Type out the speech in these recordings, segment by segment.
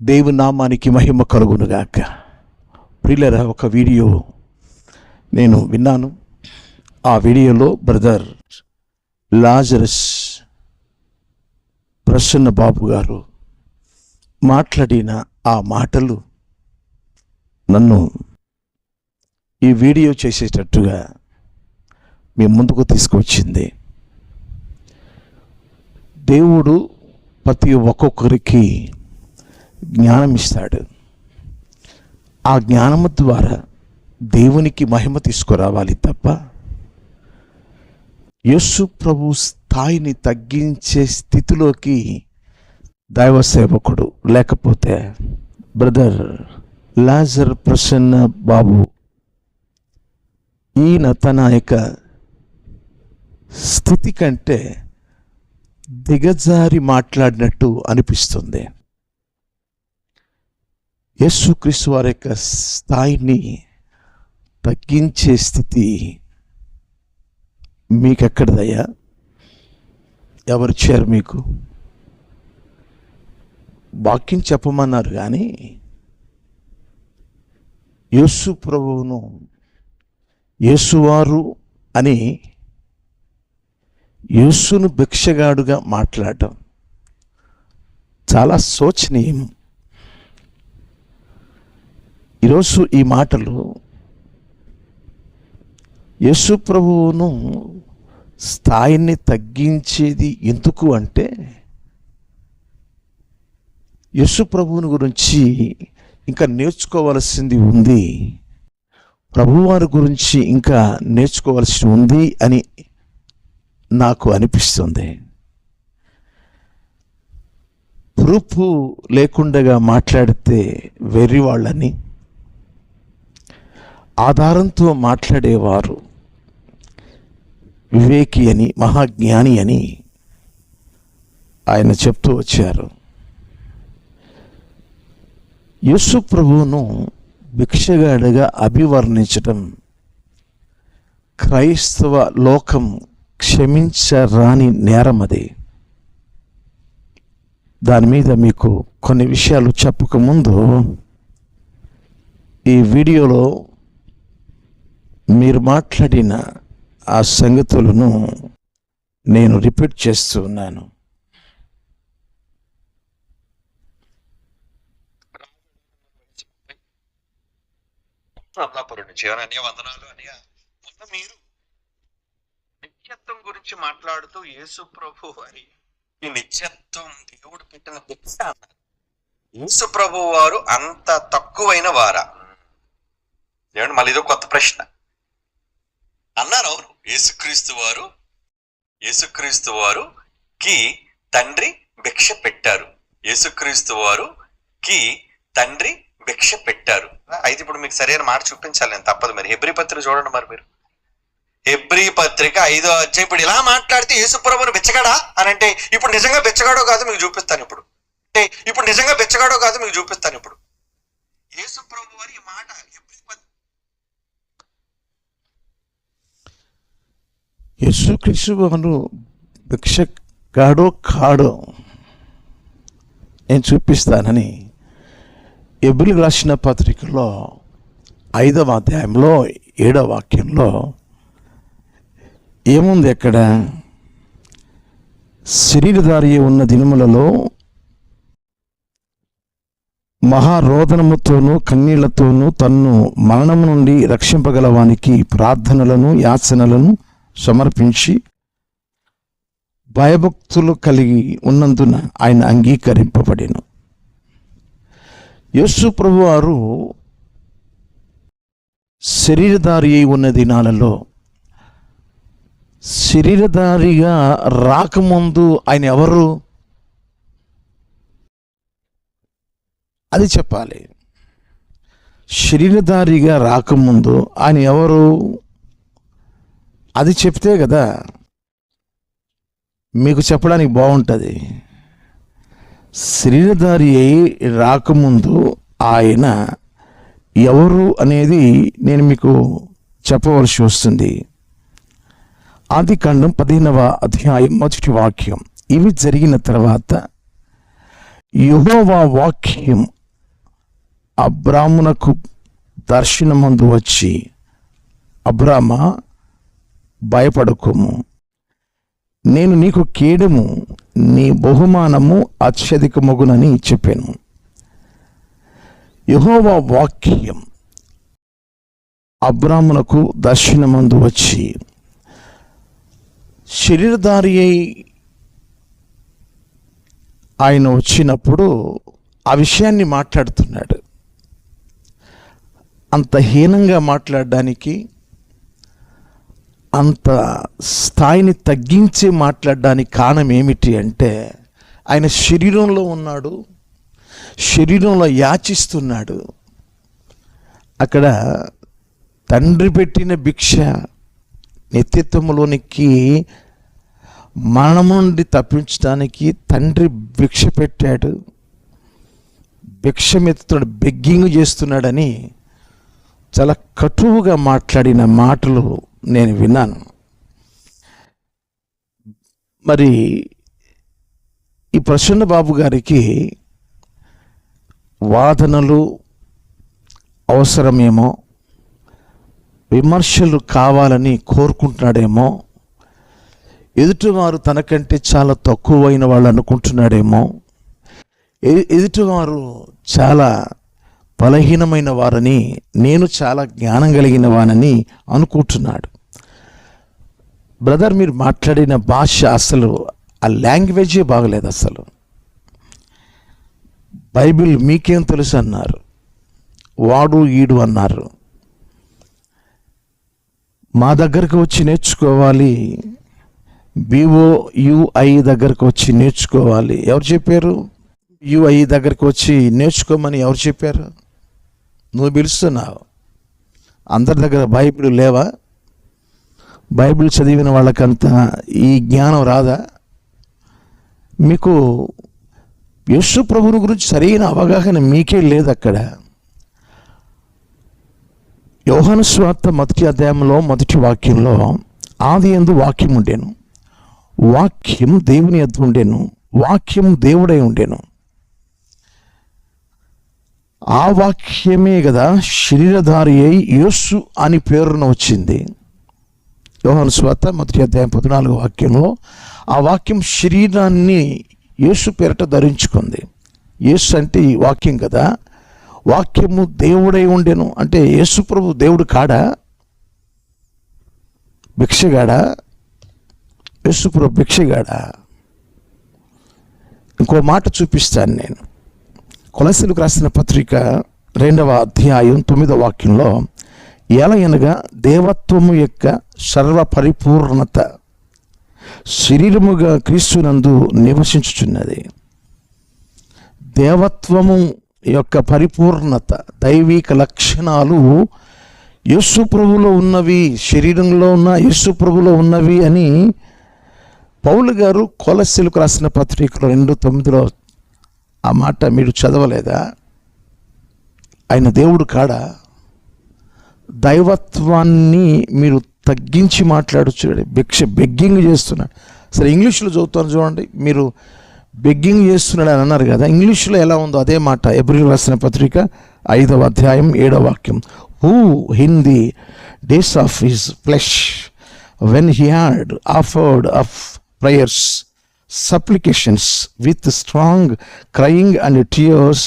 దేవుని నామానికి మహిమ కలుగునుగాక. ప్రియులరా ఒక వీడియో నేను విన్నాను. ఆ వీడియోలో బ్రదర్ లాజరస్ ప్రసన్న బాబు గారు మాట్లాడిన ఆ మాటలు నన్ను ఈ వీడియో చేసేటట్టుగా మీ ముందుకు తీసుకొచ్చింది దేవుడు ప్రతి ఒక్కొక్కరికి జ్ఞానం ఇస్తాడు. ఆ జ్ఞానము ద్వారా దేవునికి మహిమ తీసుకురావాలి తప్ప యేసు ప్రభు స్థాయిని తగ్గించే స్థితిలోకి దైవ సేవకుడు లేకపోతే బ్రదర్ లాజర్ ప్రసన్న బాబు ఈయన తన యొక్క స్థితి కంటే దిగజారి మాట్లాడినట్టు అనిపిస్తుంది. యేసుక్రీస్తు వారి యొక్క స్థాయిని తగ్గించే స్థితి మీకెక్కడదయ్యా? ఎవరు ఇచ్చారు మీకు? వాక్యం చెప్పమన్నారు కానీ యేసు ప్రభువును యేసువారు అని యేసును భిక్షగాడుగా మాట్లాడటం చాలా శోచనీయం. ఈరోజు ఈ మాటలు యేసు ప్రభువును స్థాయిని తగ్గించేది ఎందుకు అంటే యేసు ప్రభువుని గురించి ఇంకా నేర్చుకోవలసింది ఉంది. ప్రభువారి గురించి ఇంకా నేర్చుకోవాల్సి ఉంది అని నాకు అనిపిస్తుంది. ప్రూఫ్ లేకుండా మాట్లాడితే వెర్రి వాళ్ళని ఆధారంతో మాట్లాడేవారు. వివేకి అని మహాజ్ఞాని అని ఆయన చెప్తూ వచ్చారు. యేసు ప్రభువును భిక్షగాడిగా అభివర్ణించటం క్రైస్తవ లోకం క్షమించరాని నేరం అది దాని మీద మీకు కొన్ని విషయాలు చెప్పకముందు ఈ వీడియోలో మీరు మాట్లాడిన ఆ సంగతులను నేను రిపీట్ చేస్తూ ఉన్నాను. అమలాపురం నుంచి అన్నయ్య వందనాలు అన్నయ్య మొన్న మీరు నిత్యత్వం గురించి మాట్లాడుతూ యేసు ప్రభు అని ఈ నిత్యత్వం దేవుడు పెట్టిన భిక్ష అన్నారు. యేసు ప్రభు వారు అంత తక్కువైన వారా? ఏమండి మళ్ళీ ఇదో కొత్త ప్రశ్న. అన్నారు అవును. యేసుక్రీస్తు వారు యేసుక్రీస్తు వారు కి తండ్రి భిక్ష పెట్టారు. యేసుక్రీస్తు వారు కి తండ్రి భిక్ష పెట్టారు. అయితే ఇప్పుడు మీకు సరైన మాట చూపించాలి నేను తప్పదు మరి. హెబ్రి పత్రిక చూడండి మరి మీరు. హెబ్రి పత్రిక ఐదో అధ్యాయం. ఇప్పుడు ఇలా మాట్లాడితే యేసుప్రభుని బెచ్చగాడా అని అంటే ఇప్పుడు నిజంగా బెచ్చగాడో కాదు మీకు చూపిస్తాను ఇప్పుడు. అంటే ఇప్పుడు నిజంగా బెచ్చగాడో కాదు మీకు చూపిస్తాను ఇప్పుడు. యేసుప్రభు వారి మాట హెబ్రీ పత్రిక యేసుక్రీస్తు వారు భిక్షగాడో కాడో నేను చూపిస్తానని ఎబ్రిల్ రాసిన పత్రికలో ఐదవ అధ్యాయంలో ఏడవ వాక్యంలో ఏముంది అక్కడ? శరీరధారి ఉన్న దినములలో మహారోదనముతోనూ కన్నీళ్ళతోనూ తన్ను మరణము నుండి రక్షింపగలవానికి ప్రార్థనలను యాచనలను సమర్పించి భయభక్తులు కలిగి ఉన్నందున ఆయన అంగీకరింపబడిను. యేసు ప్రభు వారు శరీరధారి అయి ఉన్న దినాలలో శరీరధారిగా రాకముందు ఆయన ఎవరు? అది చెప్పాలి. శరీరధారిగా రాకముందు ఆయన ఎవరు? అది చెప్తే కదా మీకు చెప్పడానికి బాగుంటుంది. శరీరధారి అయి రాకముందు ఆయన ఎవరు అనేది నేను మీకు చెప్పవలసి వస్తుంది. ఆది కాండం పదిహేనవ అధ్యాయం మొదటి వాక్యం. ఇవి జరిగిన తర్వాత యుహోవా వాక్యం అబ్రాహ్మునకు దర్శనమందు వచ్చి అబ్రాహ్మ భయపడకుము. నేను నీకు కేడము నీ బహుమానము అత్యధికమగునని చెప్పాను. యహోవా వాక్యం అబ్రామునకు దర్శనమందు వచ్చి శరీరధారి అయి ఆయన వచ్చినప్పుడు ఆ విషయాన్ని మాట్లాడుతున్నాడు. అంత హీనంగా మాట్లాడడానికి అంత స్థాయిని తగ్గించి మాట్లాడడానికి కారణం ఏమిటి అంటే ఆయన శరీరంలో ఉన్నాడు శరీరంలో యాచిస్తున్నాడు. అక్కడ తండ్రి పెట్టిన భిక్ష నిత్యత్వంలోనికి మరణం నుండి తప్పించడానికి తండ్రి భిక్ష పెట్టాడు. భిక్షమెత్తుడు బెగ్గింగ్ చేస్తున్నాడని చాలా కటువుగా మాట్లాడిన మాటలు నేను విన్నాను. మరి ఈ ప్రసన్న బాబు గారికి వాదనలు అవసరమేమో విమర్శలు కావాలని కోరుకుంటున్నాడేమో ఎదుటివారు తనకంటే చాలా తక్కువైన వాళ్ళు అనుకుంటున్నాడేమో ఎదుటివారు చాలా బలహీనమైన వారని నేను చాలా జ్ఞానం కలిగిన వానని అనుకుంటున్నాడు. బ్రదర్ మీరు మాట్లాడిన భాష అసలు ఆ లాంగ్వేజే బాగలేదు అసలు. బైబిల్ మీకేం తెలుసు అన్నారు. వాడు ఈడు అన్నారు. మా దగ్గరకు వచ్చి నేర్చుకోవాలి. బిఓయుఐ దగ్గరకు వచ్చి నేర్చుకోవాలి. ఎవరు చెప్పారు? యుఐ దగ్గరకు వచ్చి నేర్చుకోమని ఎవరు చెప్పారు? నువ్వు పిలుస్తున్నావు. అందరి దగ్గర బైబిల్ లేవా? బైబిల్ చదివిన వాళ్ళకంతా ఈ జ్ఞానం రాదా? మీకు యశు ప్రభుని గురించి సరైన అవగాహన మీకే లేదు అక్కడ యోహన స్వార్థ మొదటి అధ్యాయంలో మొదటి వాక్యంలో ఆది ఎందు వాక్యం ఉండేను వాక్యం దేవుని ఎద్దు ఉండేను. వాక్యం దేవుడై ఉండేను. ఆ వాక్యమే కదా శరీరధారి అయి యేసు అని పేరున వచ్చింది. యోహన్ స్వాత మొదటి అధ్యాయం పద్నాలుగు వాక్యంలో ఆ వాక్యం శరీరాన్ని యేసు పేరట ధరించుకుంది. యేసు అంటే ఈ వాక్యం కదా. వాక్యము దేవుడై ఉండెను. అంటే యేసు ప్రభు దేవుడు కాడా? భిక్షగాడా? యేసు ప్రభు భిక్షగాడా? ఇంకో మాట చూపిస్తాను నేను. కొలసీలకు రాసిన పత్రిక రెండవ అధ్యాయం తొమ్మిదవ వాక్యంలో ఎలయనగా దేవత్వము యొక్క సర్వ పరిపూర్ణత శరీరముగా క్రీస్తునందు నివసించుచున్నది. దేవత్వము యొక్క పరిపూర్ణత దైవిక లక్షణాలు యేసు ప్రభులో ఉన్నవి శరీరంలో ఉన్న యేసు ప్రభులో ఉన్నవి అని పౌలు గారు కొలస్సీలకు రాసిన పత్రికలో రెండు తొమ్మిదిలో ఆ మాట మీరు చదవలేదా? ఆయన దేవుడు కాడా? దైవత్వాన్ని మీరు తగ్గించి మాట్లాడు భిక్ష బెగ్గింగ్ చేస్తున్నాడు. సరే ఇంగ్లీష్లో చదువుతాను చూడండి. మీరు బెగ్గింగ్ చేస్తున్నాడు అని అన్నారు కదా ఇంగ్లీష్లో ఎలా ఉందో అదే మాట. ఎబ్రిల్ రాసిన పత్రిక ఐదవ అధ్యాయం ఏడవ వాక్యం. Who in the days of his flesh when he had offered up prayers supplications with strong crying and tears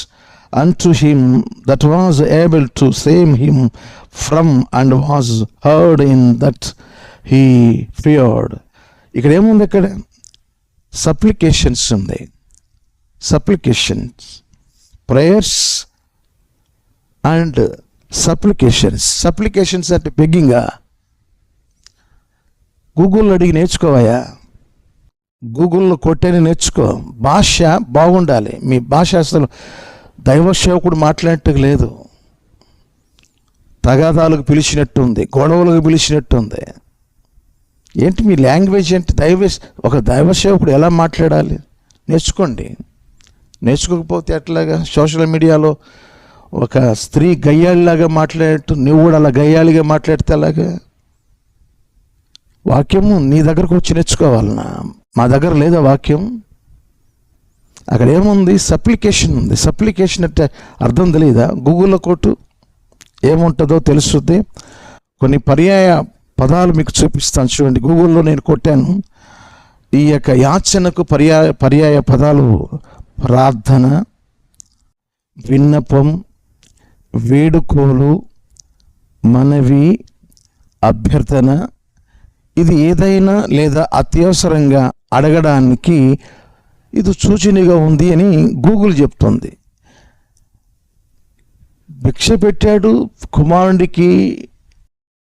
unto him that was able to save him from and was heard in that he feared ఇక్కడ ఏముంది ఇక్కడ supplications ఉంది supplications prayers and supplications supplications అంటే బెగ్గింగా Google అడిగి నేర్చుకోవాయా గూగుల్లో కొట్టేని నేర్చుకో. భాష బాగుండాలి. మీ భాష అసలు దైవ సేవకుడు మాట్లాడినట్టు లేదు. తగాదాలకు పిలిచినట్టుంది గొడవలకు పిలిచినట్టుంది. ఏంటి మీ లాంగ్వేజ్ ఏంటి? దైవ ఒక దైవ సేవకుడు ఎలా మాట్లాడాలి? నేర్చుకోండి. నేర్చుకోకపోతే ఎట్లాగా? సోషల్ మీడియాలో ఒక స్త్రీ గయ్యాళిలాగా మాట్లాడేట్టు నువ్వు కూడా అలా గయ్యాళిగా మాట్లాడితే అలాగా వాక్యము నీ దగ్గరకు వచ్చి నేర్చుకోవాలన్నా. మా దగ్గర లేదా వాక్యం? అక్కడ ఏముంది? సప్లికేషన్ ఉంది. సప్లికేషన్ అంటే అర్థం తెలియదా గూగుల్లో కొట్టు. ఏముంటుందో తెలుస్తుంది కొన్ని పర్యాయ పదాలు మీకు చూపిస్తాను. చూడండి గూగుల్లో నేను కొట్టాను. ఈ యొక్క యాచనకు పర్యాయ పర్యాయ పదాలు ప్రార్థన విన్నపం వేడుకోలు మనవి అభ్యర్థన ఇది ఏదైనా లేదా అత్యవసరంగా అడగడానికి ఇది సూచనగా ఉంది అని గూగుల్ చెప్తుంది. భిక్ష పెట్టాడు కుమారుడికి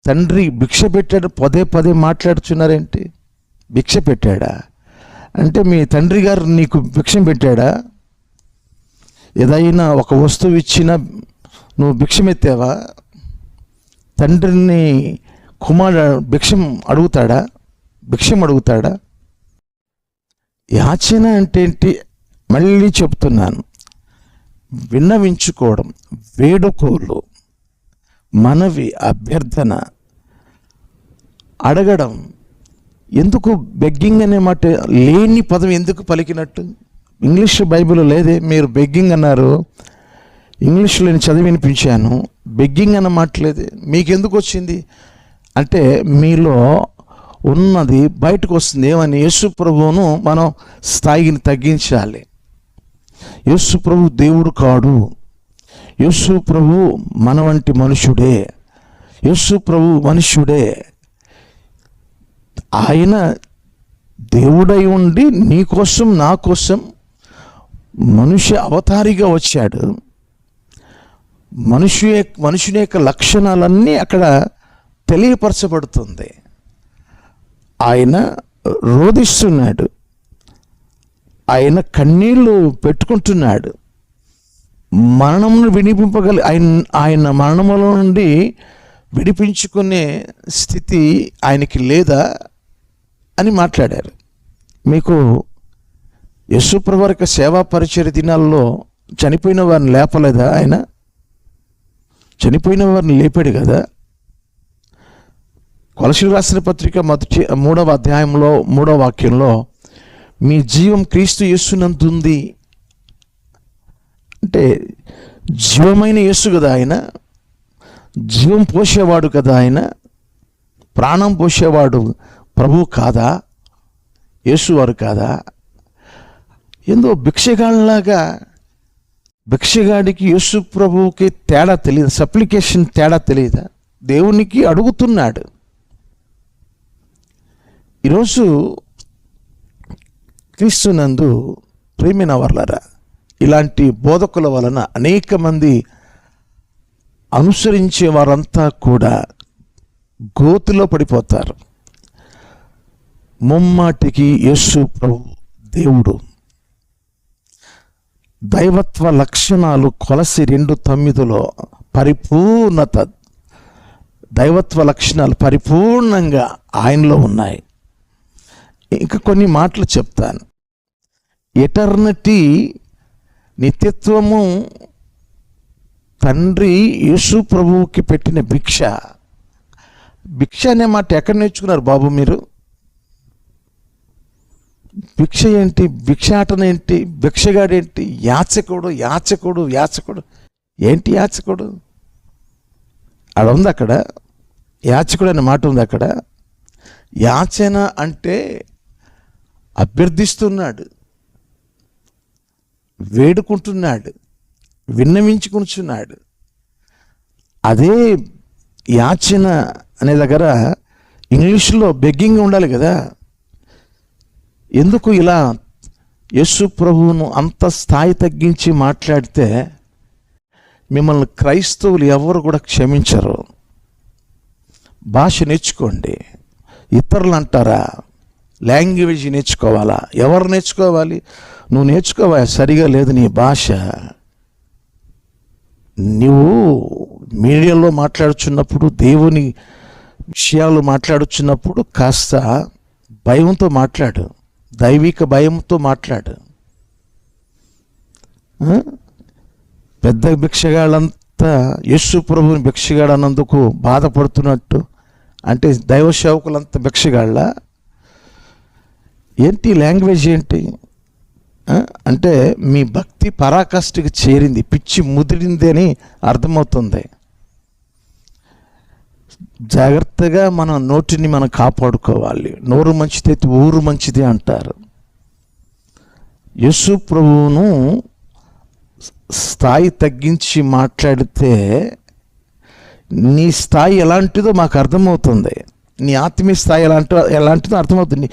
తండ్రి భిక్ష పెట్టాడు పదే పదే మాట్లాడుతున్నారేంటి భిక్ష పెట్టాడా? అంటే మీ తండ్రి గారు నీకు భిక్షం పెట్టాడా? ఏదైనా ఒక వస్తువు ఇచ్చినా నువ్వు భిక్షమెత్తావా? తండ్రిని కుమారుడు భిక్షం అడుగుతాడా? భిక్షం అడుగుతాడా? యాచన అంటే ఏంటి? మళ్ళీ చెప్తున్నాను. విన్నవించుకోవడం వేడుకోలు మనవి అభ్యర్థన అడగడం ఎందుకు బెగ్గింగ్ అనే మాట లేని పదం ఎందుకు పలికినట్టు? ఇంగ్లీష్ బైబిల్ లేదే మీరు బెగ్గింగ్ అన్నారు. ఇంగ్లీష్లో నేను చదివి వినిపించాను బెగ్గింగ్ అన్న మాట లేదే. మీకు ఎందుకు వచ్చింది? అంటే మీలో ఉన్నది బయటకు వస్తుంది ఏమని? యేసు ప్రభువును మనం స్థాయిని తగ్గించాలి. యేసు ప్రభు దేవుడు కాడు. యేసు ప్రభు మన వంటి మనుషుడే. యేసు ప్రభు మనుషుడే. ఆయన దేవుడై ఉండి నీ కోసం నా కోసం మనుష్య అవతారిగా వచ్చాడు. మనుషు మనుషుని యొక్క లక్షణాలన్నీ అక్కడ తెలియపరచబడుతుంది. ఆయన రోధిస్తున్నాడు. ఆయన కన్నీళ్ళు పెట్టుకుంటున్నాడు. మరణమును విడిపింపగలి ఆయన ఆయన మరణముల నుండి విడిపించుకునే స్థితి ఆయనకి లేదా అని మాట్లాడారు. మీకు యశుప్రభు సేవా పరిచయ దినాల్లో చనిపోయిన వారిని లేపలేదా ఆయన? చనిపోయిన వారిని లేపాడు కదా? కొలసిలు రాసిన పత్రిక మొదటి మూడవ అధ్యాయంలో మూడవ వాక్యంలో మీ జీవం క్రీస్తు యేసునందుంది. అంటే జీవమైన యేసు కదా ఆయన జీవం పోసేవాడు కదా ఆయన ప్రాణం పోసేవాడు ప్రభు కాదా యేసువారు కాదా? ఏందో భిక్షగాళ్ళలాగా భిక్షగాడికి యేసు ప్రభువుకి తేడా తెలియదు సప్లికేషన్ తేడా తెలియదా? దేవునికి అడుగుతున్నాడు. ఈరోజు క్రీస్తునందు ప్రేమిన వర్లరా ఇలాంటి బోధకుల వలన అనేక మంది అనుసరించే వారంతా కూడా గోతిలో పడిపోతారు. ముమ్మాటికి యేసు ప్రభు దేవుడు. దైవత్వ లక్షణాలు కొలసి రెండు తొమ్మిదిలో పరిపూర్ణత దైవత్వ లక్షణాలు పరిపూర్ణంగా ఆయనలో ఉన్నాయి. ఇంకా కొన్ని మాటలు చెప్తాను. ఎటర్నిటీ నిత్యత్వము తండ్రి యేసు ప్రభువుకి పెట్టిన భిక్ష. భిక్ష అనే మాట ఎక్కడ నేర్చుకున్నారు బాబు మీరు? భిక్ష ఏంటి? భిక్షాటన ఏంటి? భిక్షగాడేంటి యాచకుడు యాచకుడు యాచకుడు. ఏంటి యాచకుడు? అక్కడ ఉంది అక్కడ? యాచకుడు అనే మాట ఉంది అక్కడ? యాచన అంటే అభ్యర్థిస్తున్నాడు. వేడుకుంటున్నాడు. విన్నవించుకుంటున్నాడు. అదే యాచన అనే దగ్గర ఇంగ్లీష్లో బెగ్గింగ్ ఉండాలి కదా. ఎందుకు ఇలా యేసు ప్రభువును అంత స్థాయి తగ్గించి మాట్లాడితే మిమ్మల్ని క్రైస్తవులు ఎవరు కూడా క్షమించరు. భాష నేర్చుకోండి. ఇతరులు అంటారా? లాంగ్వేజ్ నేర్చుకోవాలా? ఎవరు నేర్చుకోవాలి? నువ్వు నేర్చుకోవా సరిగా లేదు నీ భాష. నువ్వు మీడియాలో మాట్లాడుచున్నప్పుడు దేవుని విషయాలు మాట్లాడుచున్నప్పుడు కాస్త భయంతో మాట్లాడు. దైవిక భయంతో మాట్లాడు. పెద్ద భిక్షగాళ్ళంతా యేసు ప్రభుని భిక్షగాడు అన్నందుకు బాధపడుతున్నట్టు. అంటే దైవ సేవకులంతా భిక్షగాళ్ళ? ఏంటి లాంగ్వేజ్ ఏంటి? అంటే మీ భక్తి పరాకాష్ఠకి చేరింది పిచ్చి ముదిరింది అని అర్థమవుతుంది. జాగ్రత్తగా మన నోటిని మనం కాపాడుకోవాలి. నోరు మంచిది అయితే ఊరు మంచిది అంటారు. యేసు ప్రభువును స్థాయి తగ్గించి మాట్లాడితే నీ స్థాయి ఎలాంటిదో మాకు అర్థమవుతుంది. నీ ఆత్మీయ స్థాయి ఎలాంటి ఎలాంటిదో అర్థమవుతుంది.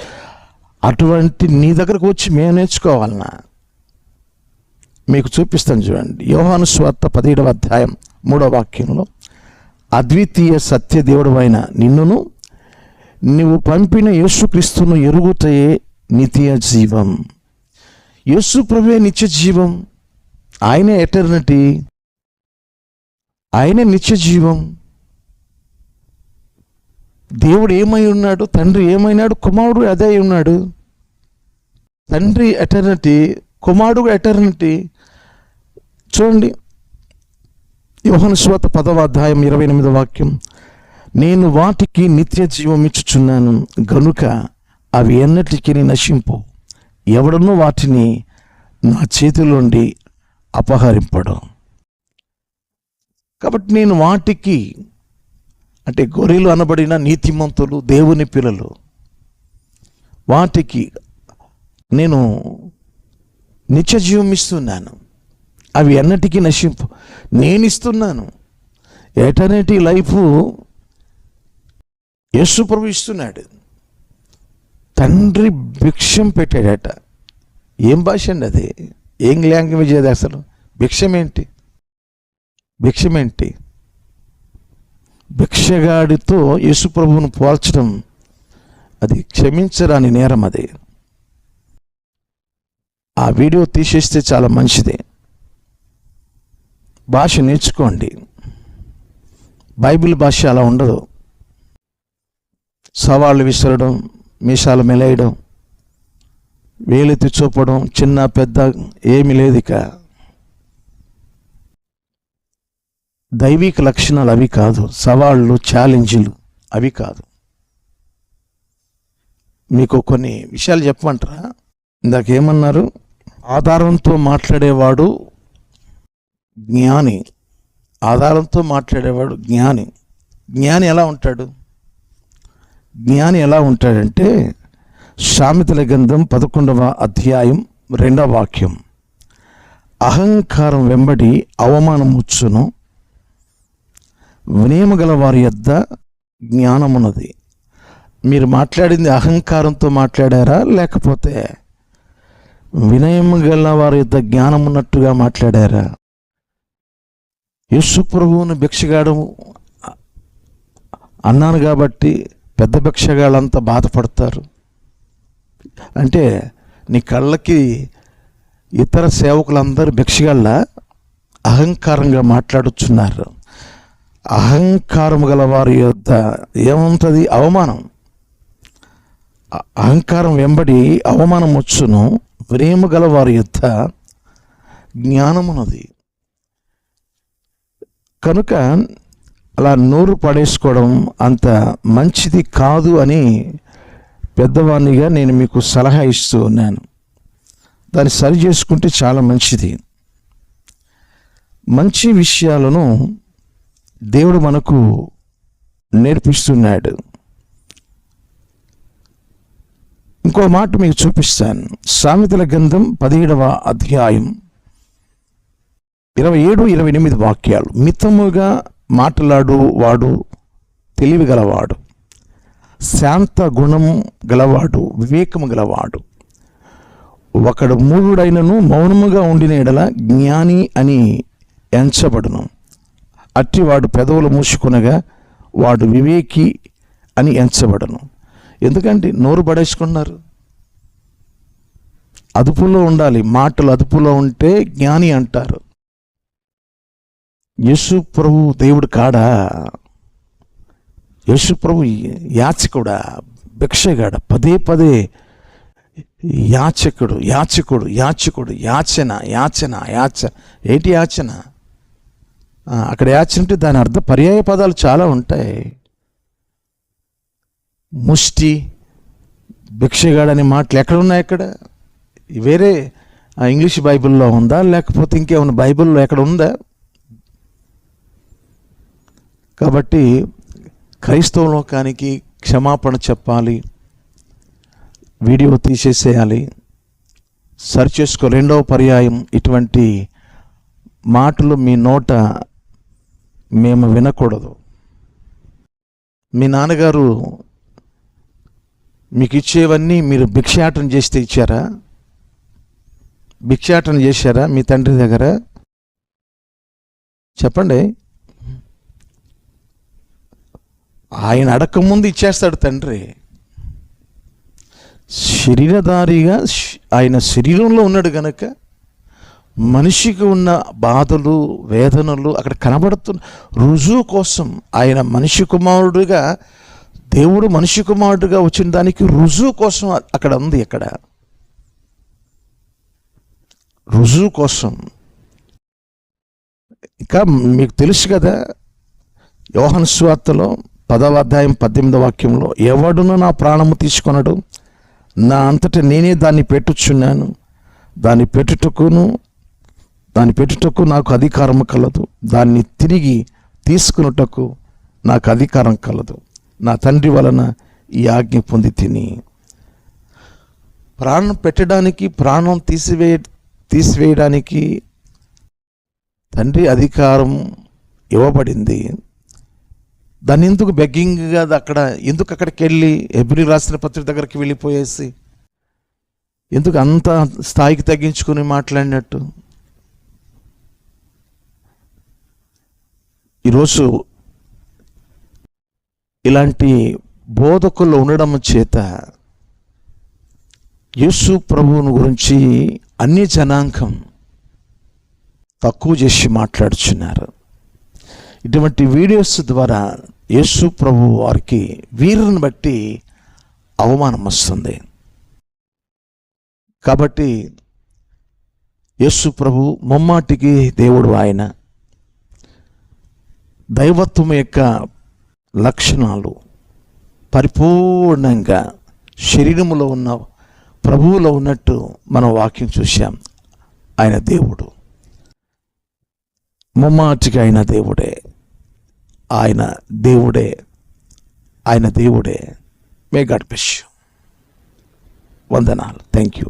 అటువంటి నీ దగ్గరకు వచ్చి మేము నేర్చుకోవాలన్నా మీకు చూపిస్తాను చూడండి. యోహాను స్వార్త పదిహేడవ అధ్యాయం మూడవ వాక్యంలో అద్వితీయ సత్యదేవుడు అయిన నిన్నును నువ్వు పంపిన యేసుక్రీస్తును ఎరుగుటయే నిత్య జీవం. యేసు ప్రభువే నిత్య జీవం. ఆయనే ఎటర్నిటీ. ఆయనే నిత్య జీవం. దేవుడు ఏమై ఉన్నాడు? తండ్రి ఏమైనాడు? కుమారుడు అదే అయి ఉన్నాడు. తండ్రి ఎటర్నిటీ కుమారుడు ఎటర్నిటీ చూడండి యోహను స్వాత పదవ అధ్యాయం ఇరవై ఎనిమిది వాక్యం. నేను వాటికి నిత్య జీవం ఇచ్చుచున్నాను. గనుక అవి ఎన్నటికీ నశింపు. ఎవడనూ వాటిని నా చేతిలోండి అపహరింపడం. కాబట్టి నేను వాటికి అంటే గొర్రెలు అనబడిన నీతిమంతులు దేవుని పిల్లలు. వాటికి నేను నిత్య జీవం ఇస్తున్నాను అవి ఎన్నటికీ నశింపు నేను ఇస్తున్నాను ఎటర్నిటీ లైఫ్ యేసు ప్రభు ఇస్తున్నాడు. తండ్రి భిక్షం పెట్టాడట. ఏం భాష అండి అది? ఏం లాంగ్వేజ్ అది అసలు? భిక్షం ఏంటి భిక్షం ఏంటి భిక్షగాడితో యేసుప్రభువును పోల్చడం అది క్షమించరాని నేరం అది. ఆ వీడియో తీసేస్తే చాలా మంచిది. భాష నేర్చుకోండి. బైబిల్ భాష అలా ఉండదు. సవాళ్ళు విసరడం మీసాలు మెలేయడం వేలెత్తి చూపడం చిన్న పెద్ద ఏమి లేదు ఇక దైవిక లక్షణాలు అవి కాదు. సవాళ్ళు ఛాలెంజ్లు అవి కాదు. మీకు కొన్ని విషయాలు చెప్పమంటారా? ఇందాక ఏమన్నారు? ఆధారంతో మాట్లాడేవాడు జ్ఞాని. ఆధారంతో మాట్లాడేవాడు జ్ఞాని. జ్ఞాని ఎలా ఉంటాడు? జ్ఞాని ఎలా ఉంటాడంటే సామెతల గ్రంథం పదకొండవ అధ్యాయం రెండవ వాక్యం. అహంకారం వెంబడి అవమానం వచ్చును వినయము గల వారి యొద్ద జ్ఞానమున్నది. మీరు మాట్లాడింది అహంకారంతో మాట్లాడారా? లేకపోతే వినయము గల వారి యొద్ద జ్ఞానం ఉన్నట్టుగా మాట్లాడారా? యేసు ప్రభువును భిక్షగాడు అన్నాను కాబట్టి పెద్ద భిక్షగాళ్ళంతా బాధపడతారు. అంటే నీ కళ్ళకి ఇతర సేవకులందరూ భిక్షగాళ్ళ అహంకారంగా మాట్లాడుచున్నారు. అహంకారం గల వారి యొక్క ఏముంటుంది? అవమానం. అహంకారం వెంబడి అవమానం వచ్చును ప్రేమ గల వారి యొక్క జ్ఞానమున్నది. కనుక అలా నోరు పడేసుకోవడం అంత మంచిది కాదు అని పెద్దవాణ్ణిగా నేను మీకు సలహా ఇస్తూ ఉన్నాను. దాన్ని సరి చేసుకుంటే చాలా మంచిది. మంచి విషయాలను దేవుడు మనకు నేర్పిస్తున్నాడు. ఇంకో మాట మీకు చూపిస్తాను. సామెతల గ్రంథం పదిహేడవ అధ్యాయం ఇరవై ఏడు ఇరవై ఎనిమిది వాక్యాలు. మితముగా మాట్లాడు వాడు తెలివి గలవాడు. శాంత గుణం గలవాడు వివేకము గలవాడు. ఒకడు మూఢుడైనను మౌనముగా ఉండిన ఎడల జ్ఞాని అని ఎంచబడును. అట్టివాడు పెదవులు మూసుకునగా వాడు వివేకి అని ఎంచబడను. ఎందుకంటే నోరు పడేసుకున్నారు. అదుపులో ఉండాలి. మాటలు అదుపులో ఉంటే జ్ఞాని అంటారు. యేసు ప్రభు దేవుడు కాడా? యేసు ప్రభు యాచకుడా? భిక్షగాడ? పదే పదే యాచకుడు యాచకుడు యాచకుడు యాచన యాచన యాచ ఏంటి యాచన? అక్కడ యాచ్ అంటే దాని అర్థం పర్యాయ పదాలు చాలా ఉంటాయి. ముష్టి భిక్షగాడు అనే మాటలు ఎక్కడ ఉన్నాయి అక్కడ? వేరే ఆ ఇంగ్లీష్ బైబిల్లో ఉందా? లేకపోతే ఇంకేమైనా బైబిల్లో ఎక్కడ ఉందా? కాబట్టి క్రైస్తవ లోకానికి క్షమాపణ చెప్పాలి. వీడియో తీసేసేయాలి. సరి చేసుకో. రెండవ పర్యాయం ఇటువంటి మాటలు మీ నోట మేము వినకూడదు. మీ నాన్నగారు మీకు ఇచ్చేవన్నీ మీరు భిక్షాటన చేస్తే ఇచ్చారా? భిక్షాటన చేశారా మీ తండ్రి దగ్గర? చెప్పండి. ఆయన అడగకముందు ఇచ్చేస్తాడు తండ్రి. శరీరధారిగా ఆయన శరీరంలో ఉన్నాడు కనుక మనిషికి ఉన్న బాధలు వేదనలు అక్కడ కనబడుతున్న రుజువు కోసం ఆయన మనిషి కుమారుడుగా దేవుడు మనిషి కుమారుడుగా వచ్చిన దానికి రుజువు కోసం అక్కడ ఉంది అక్కడ. రుజువు కోసం. ఇంకా మీకు తెలుసు కదా యోహన్ స్వార్తలో పదవ అధ్యాయం పద్దెనిమిదవ వాక్యంలో ఎవడును నా ప్రాణము తీసుకొనడు? నా అంతట నేనే దాన్ని పెట్టుచున్నాను. దాన్ని పెట్టుటకును దాన్ని పెట్టుటకు నాకు అధికారం కలదు. దాన్ని తిరిగి తీసుకున్నటకు నాకు అధికారం కలదు. నా తండ్రి వలన ఈ ఆజ్ఞ పొంది తిని. ప్రాణం పెట్టడానికి ప్రాణం తీసివే తీసివేయడానికి తండ్రి అధికారం ఇవ్వబడింది. దాన్ని ఎందుకు బెగ్గింగ్గా అక్కడ ఎందుకు అక్కడికి వెళ్ళి ఎబ్రి రాసిన పత్రిక దగ్గరికి వెళ్ళిపోయేసి ఎందుకు అంత స్థాయికి తగ్గించుకొని మాట్లాడినట్టు? ఈరోజు ఇలాంటి బోధకులు ఉండడం చేత యేసు ప్రభువుని గురించి అన్ని జనాంకం తక్కువ చేసి మాట్లాడుచున్నారు. ఇటువంటి వీడియోస్ ద్వారా యేసు ప్రభు వారికి వీరుని బట్టి అవమానం వస్తుంది. కాబట్టి యేసు ప్రభు ముమ్మాటికి దేవుడు ఆయన. దైవత్వం యొక్క లక్షణాలు పరిపూర్ణంగా శరీరములో ఉన్న ప్రభువులో ఉన్నట్టు మనం వాక్యం చూశాం. ఆయన దేవుడు. ముమ్మాటికి ఆయన దేవుడే. ఆయన దేవుడే. ఆయన దేవుడే. మే గడిపెష్ వందనాలు. Thank you